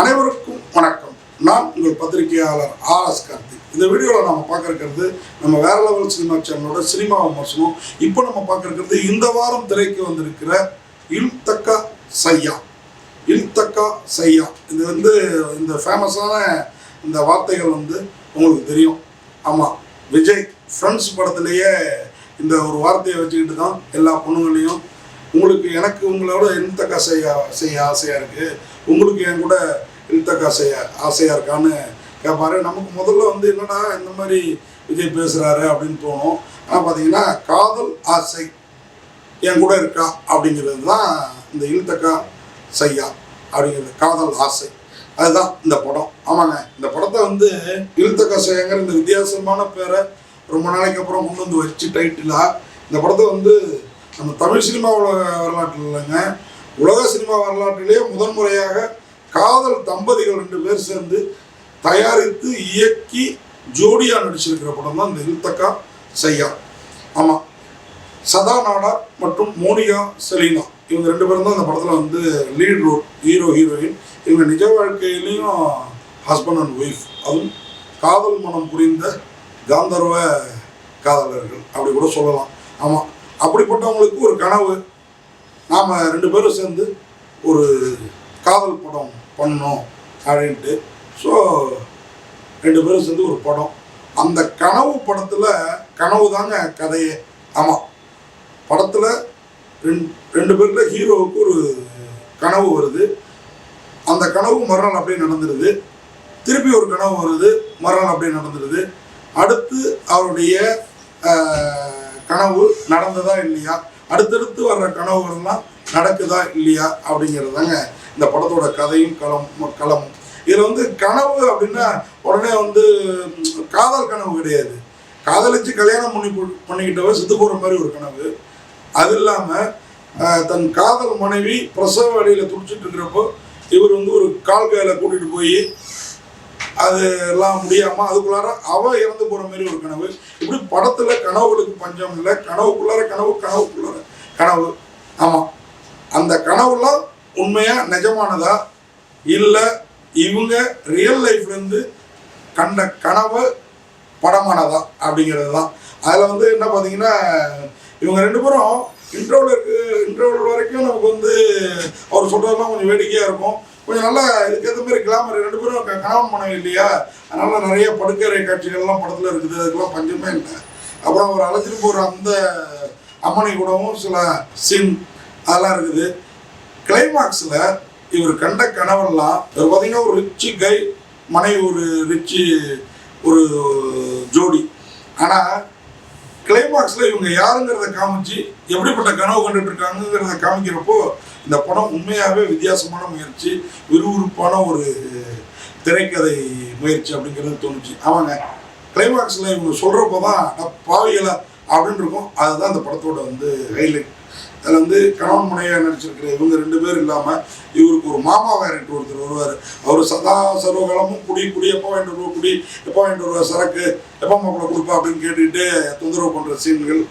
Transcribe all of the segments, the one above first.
அனைவருக்கும் வணக்கம். நான் உங்கள் பத்திரிகையாளர் ஆர் எஸ் கார்த்திக். இந்த வீடியோவில் நம்ம பார்க்க நம்ம வேற லெவல் சினிமா சேனலோட சினிமா விமர்சனம். இப்போ நம்ம பார்க்க இந்த வாரம் திரைக்கு வந்திருக்கிற இல்தக்கா சையா. இல்தக்கா சையா. இது வந்து இந்த ஃபேமஸான இந்த வார்த்தைகள் வந்து உங்களுக்கு தெரியும். ஆமாம் விஜய் ஃப்ரெண்ட்ஸ் படத்துலேயே இந்த ஒரு வார்த்தையை வச்சுக்கிட்டு தான் எல்லா பொண்ணுங்களையும் உங்களுக்கு எனக்கு உங்களோட இல்தக்கா செய்ய செய்ய ஆசையாக இருக்குது உங்களுக்கு என் கூட இல்தக்கா செய்ய ஆசையாக இருக்கான்னு கேட்பாரு நமக்கு முதல்ல வந்து என்னடா இந்த மாதிரி விஜய் பேசுகிறாரு அப்படின்னு தோணும். ஆனால் பார்த்தீங்கன்னா காதல் ஆசை என் கூட இருக்கா அப்படிங்கிறது தான் இந்த இழுத்தக்கா செய்யா அப்படிங்கிறது காதல் ஆசை. அதுதான் இந்த படம். ஆமாங்க இந்த படத்தை வந்து இழுத்தக்கா செய்யாங்கிற இந்த வித்தியாசமான பேரை ரொம்ப நாளைக்கு அப்புறம் கொண்டு வந்து வச்சு டைட்டிலாக இந்த படத்தை வந்து நம்ம தமிழ் சினிமா உலக வரலாற்றில் இல்லைங்க. உலக சினிமா வரலாற்றிலேயே முதன்முறையாக காதல் தம்பதிகள் ரெண்டு பேர் சேர்ந்து தயாரித்து இயக்கி ஜோடியாக நடிச்சிருக்கிற படம் தான் இந்த இழுத்தக்கா சையா. ஆமாம் சதா மற்றும் மோனிகா செலீனா. இவங்க ரெண்டு பேரும் தான் இந்த படத்தில் வந்து லீட் ரோல் ஹீரோ ஹீரோயின் இவங்க நிஜ வாழ்க்கையிலையும் ஹஸ்பண்ட் அண்ட் ஒய்ஃப் அதுவும் காதல் மனம் புரிந்த காந்தர்வ காதலர்கள். அப்படி கூட சொல்லலாம். ஆமாம் அப்படிப்பட்டவங்களுக்கு ஒரு கனவு. நாம் ரெண்டு பேரும் சேர்ந்து ஒரு காதல் படம் பண்ணோம் அப்படின்ட்டு. ஸோ ரெண்டு பேரும் சேர்ந்து ஒரு படம். அந்த கனவு படத்தில் கனவு தாங்க கதையே. ஆமாம் படத்தில் ரெண்டு ரெண்டு பேரில் ஹீரோவுக்கு ஒரு கனவு வருது. அந்த கனவு மறுநாள் அப்படியே நடந்துடுது திருப்பி ஒரு கனவு வருது. மறுநாள் அப்படியே நடந்துடுது அடுத்து அவருடைய கனவு நடந்ததா இல்லையா? அடுத்தடுத்து வர்ற கனவுகள்லாம் நடக்குதா இல்லையா அப்படிங்கிறது தாங்க இந்த படத்தோட கதையும் களம் களமும். இதில் வந்து கனவு அப்படின்னா உடனே வந்து காதல் கனவு கிடையாது. காதலிச்சு கல்யாணம் பண்ணி போ- பண்ணிக்கிட்டவ செத்து போகிற மாதிரி ஒரு கனவு. அது இல்லாமல் தன் காதல் மனைவி பிரசவ வழியில் துடிச்சிட்டு இருக்கிறப்போ இவர் வந்து ஒரு கால் கையில் கூட்டிகிட்டு போய் அது எல்லாம் முடியாமல் அதுக்குள்ளார அவ இறந்து போகிற மாதிரி ஒரு கனவு. இப்படி படத்தில் கனவுகளுக்கு பஞ்சம் இல்லை. கனவுக்குள்ளார கனவு கனவுக்குள்ளார கனவு. ஆமாம் அந்த கனவுலாம் உண்மையாக நிஜமானதா? இல்லை இவங்க ரியல் லைஃப்லேருந்து கண்ட கனவு படமானதா? அப்படிங்கிறது தான் அதில் வந்து என்ன பார்த்தீங்கன்னா இவங்க ரெண்டு பேரும் இன்டர்வல் இருக்கு இன்டர்வல் வரைக்கும் நமக்கு வந்து அவர் சொல்கிறதெல்லாம் கொஞ்சம் வேடிக்கையாக இருக்கும். கொஞ்சம் நல்லா இதுக்கேற்ற மாதிரி கிளாமர் ரெண்டு பேரும் க- கணவன் மனைவி இல்லையா? அதனால நிறைய படுக்கறை காட்சிகள்லாம் படத்தில் இருக்குது. அதுக்கெல்லாம் பஞ்சமே இல்லை. அப்புறம் அவர் அழைச்சிட்டு போகிற அந்த அம்மனை கூடவும் சில சீன் அதெல்லாம் இருக்குது. கிளைமாக்ஸில் இவர் கண்ட கனவெல்லாம் இவர் பார்த்தீங்கன்னா ஒரு ரிச்சு கை மனைவி ஒரு ரிச்சு ஒரு ஜோடி. ஆனால் கிளைமாக்ஸில் இவங்க யாருங்கிறத காமிச்சு எப்படிப்பட்ட கனவு கண்டுட்டு இருக்காங்கிறத காமிக்கிறப்போ இந்த படம் உண்மையாகவே வித்தியாசமான முயற்சி விறுவிறுப்பான ஒரு திரைக்கதை முயற்சி அப்படிங்கிறது தோணுச்சு. அவங்க கிளைமாக்ஸில் இவங்க சொல்கிறப்போ தான் அட அப்படின்னு இருக்கும். அதுதான் அந்த படத்தோட வந்து ஹைலைட் அதில் வந்து கணவன் முனையாக நடிச்சிருக்கிற இவங்க ரெண்டு பேர் இல்லாமல் இவருக்கு ஒரு மாமா வேரக்டர் ஒருத்தர் வருவார். அவர் சதா சர்வகாலமும் குடி குடி எப்போ வாங்கிட்டு வருவா குடி எப்போ வாங்கிட்டு வருவா சரக்கு எப்போ மாப்பிள்ள கொடுப்பா அப்படின்னு கேட்டுக்கிட்டு தொந்தரவு பண்ணுற சீன்கள்.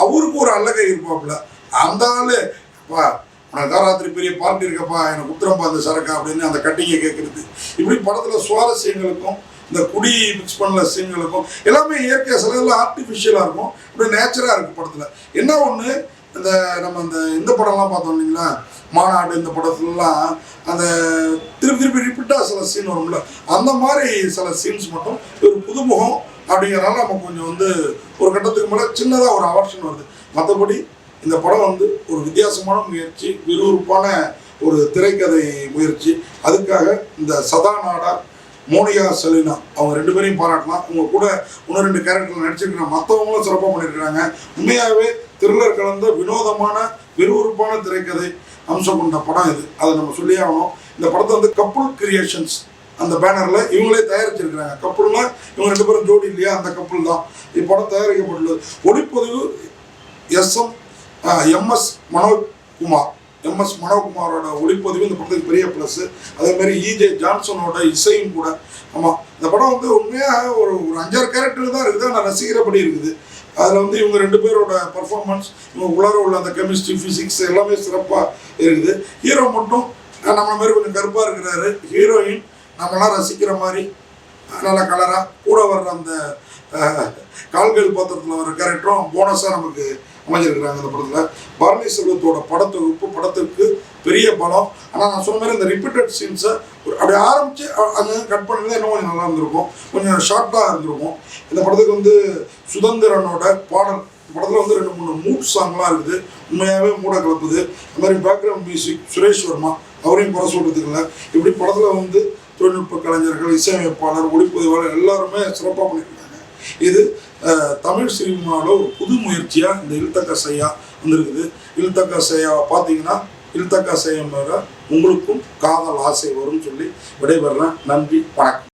அவருக்கு ஒரு அல்லகை இருப்பாப்புல. அந்த ஆள் அப்பா உனக்கு ராத்திரி பெரிய பார்ட்டி இருக்கப்பா எனக்கு உத்தரம்பா அந்த சரக்கா அப்படின்னு அந்த கட்டிங்கை கேட்குறது இப்படி படத்தில் சுவாரஸ்யங்களுக்கும் இந்த குடி மிக்ஸ் பண்ணல சீன்களுக்கும் எல்லாமே இயற்கையாக சில ஆர்டிஃபிஷியலாக இருக்கும். இப்படி நேச்சராக இருக்கும் படத்தில். என்ன ஒன்று இந்த நம்ம இந்த இந்த படம்லாம் பார்த்தோம் இல்லைங்களா? மாநாடு இந்த படத்துலலாம் அந்த திருப்பி திருப்பி ரிப்பீட்டாக சில சீன் வரும்ல? அந்த மாதிரி சில சீன்ஸ் மட்டும் ஒரு புதுமுகம் அப்படிங்கிறனால நம்ம கொஞ்சம் வந்து ஒரு கட்டத்துக்கு மேலே சின்னதாக ஒரு அவர்ஷன் வருது. மற்றபடி இந்த படம் வந்து ஒரு வித்தியாசமான முயற்சி விறுவிறுப்பான ஒரு திரைக்கதை முயற்சி. அதுக்காக இந்த சதா நாடா மோனிகா செலினா அவங்க ரெண்டு பேரையும் பாராட்டலாம். அவங்க கூட இன்னும் ரெண்டு கேரக்டர் நடிச்சிருக்கிற மற்றவங்களும் சிறப்பாக பண்ணியிருக்கிறாங்க உண்மையாகவே த்ரில்லர் கலந்த வினோதமான விறுவிறுப்பான திரைக்கதை அம்சம் கொண்ட படம் இது. அதை நம்ம சொல்லியே ஆகணும். இந்த படத்தை வந்து கப்புள் கிரியேஷன்ஸ் அந்த பேனரில் இவங்களே தயாரிச்சிருக்கிறாங்க. கப்புள்னா இவங்க ரெண்டு பேரும் ஜோடி இல்லையா? அந்த கப்புள் தான். இப்படம் தயாரிக்கப்பட்டுள்ளது. ஒளிப்பதிவு S M M S Manokumar M S மனோகுமாரோட ஒளிப்பதிவு இந்த படத்துக்கு பெரிய ப்ளஸ் அதே மாதிரி இஜே ஜான்சனோட இசையும் கூட. ஆமாம் இந்த படம் வந்து உண்மையாக ஒரு ஒரு அஞ்சாறு கேரக்டர் தான் இருக்குது. ஆனால் ரசிக்கிறபடி இருக்குது. அதில் வந்து இவங்க ரெண்டு பேரோட பர்ஃபார்மன்ஸ் இவங்க உலர உள்ள அந்த கெமிஸ்ட்ரி ஃபிசிக்ஸ் எல்லாமே சிறப்பாக இருக்குது. ஹீரோ மட்டும் நம்மளை மாதிரி கொஞ்சம் கருப்பாக இருக்கிறாரு. ஹீரோயின் நம்மளாம் ரசிக்கிற மாதிரி நல்ல கலராக கூட வர்ற அந்த கால்கள் பாத்திரத்தில் வர கேரக்டரும் போனஸாக நமக்கு அமைஞ்சிருக்கிறாங்க இந்த படத்தில். பரணி செல்வத்தோட படத்தொகுப்பு படத்திற்கு பெரிய பலம். ஆனால் நான் சொன்ன மாதிரி இந்த ரிப்பீட்டட் சீன்ஸை அப்படி ஆரம்பித்து அங்கே கட் பண்ணுறது இன்னும் கொஞ்சம் நல்லா இருந்திருக்கும். கொஞ்சம் ஷார்ட்டாக இருந்திருக்கும். இந்த படத்துக்கு வந்து சுதந்திரனோட பாடல் படத்தில் வந்து ரெண்டு மூணு மூட் சாங்லாம் இருக்குது. உண்மையாகவே மூட கலப்புது. அந்த மாதிரி பேக்ரவுண்ட் மியூசிக் சுரேஷ் வர்மா அவரையும் குறை சொல்கிறதுக்கு இல்லை இப்படி படத்தில் வந்து தொழில்நுட்ப கலைஞர்கள் இசையமைப்பாளர் ஒளிப்பதிவாளர் எல்லாருமே சிறப்பாக பண்ணியிருக்காங்க இது அஹ், தமிழ் சினிமாவில் ஒரு புது முயற்சியாக இந்த இல்தக்க சையா வந்திருக்குது. இல்தக்க சையாவை பார்த்தீங்கன்னா இல்தக்க சையம் உங்களுக்கும் காதல் ஆசை வரும்னு சொல்லி விடைபெறேன் நன்றி வணக்கம்.